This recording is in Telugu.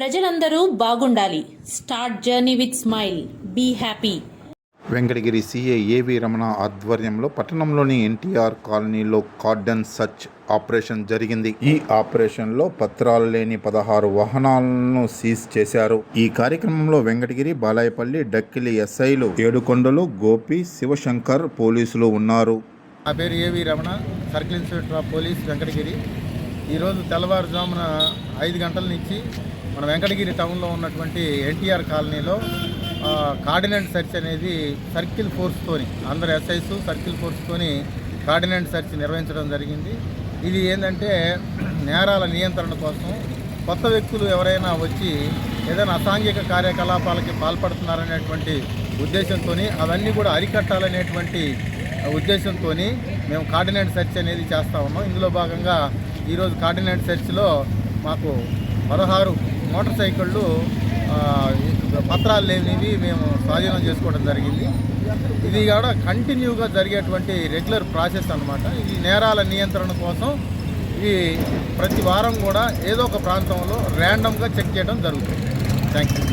ప్రజలందరూ బాగుండాలి. Start journey with smile. Be happy. Venkatagiri CA A V Ramana ఆధ్వర్యంలో పట్టణంలోని ఎన్టీఆర్ కాలనీలో కార్డన్ సర్చ్ ఆపరేషన్ జరిగింది. ఈ ఆపరేషన్లో పత్రాలు లేని పదహారు వాహనాలను సీజ్ చేశారు. ఈ కార్యక్రమంలో వెంకటగిరి బాలాయపల్లి డక్కిలి ఎస్ఐలు ఏడుకొండలు గోపి శివశంకర్ పోలీసులు ఉన్నారు. నా పేరు A V Ramana circle inspector of police Venkatagiri. ఈరోజు తెల్లవారుజామున ఐదు గంటల నుంచి మన వెంకటగిరి టౌన్లో ఉన్నటువంటి ఎన్టీఆర్ కాలనీలో కార్డినెంట్ సెర్చ్ అనేది సర్కిల్ ఫోర్స్తోని అందరు ఎస్ఐస్ సర్కిల్ ఫోర్స్తోని కార్డినెంట్ సెర్చ్ నిర్వహించడం జరిగింది. ఇది ఏంటంటే నేరాల నియంత్రణ కోసం కొత్త వ్యక్తులు ఎవరైనా వచ్చి ఏదైనా అసాంఘిక కార్యకలాపాలకి పాల్పడుతున్నారనేటువంటి ఉద్దేశంతో అవన్నీ కూడా అరికట్టాలనేటువంటి ఉద్దేశంతో మేము కార్డినెంట్ సెర్చ్ అనేది చేస్తూ ఉన్నాం. ఇందులో భాగంగా ఈరోజు కార్డినేట్ సెర్చ్లో మాకు పదహారు మోటార్ సైకిళ్ళు పత్రాలు లేనివి మేము స్వాధీనం చేసుకోవడం జరిగింది. ఇది కూడా కంటిన్యూగా జరిగేటువంటి రెగ్యులర్ ప్రాసెస్ అన్నమాట. ఇది నేరాల నియంత్రణ కోసం ఈ ప్రతి వారం కూడా ఏదో ఒక ప్రాంతంలో ర్యాండమ్గా చెక్ చేయడం జరుగుతుంది. Thank you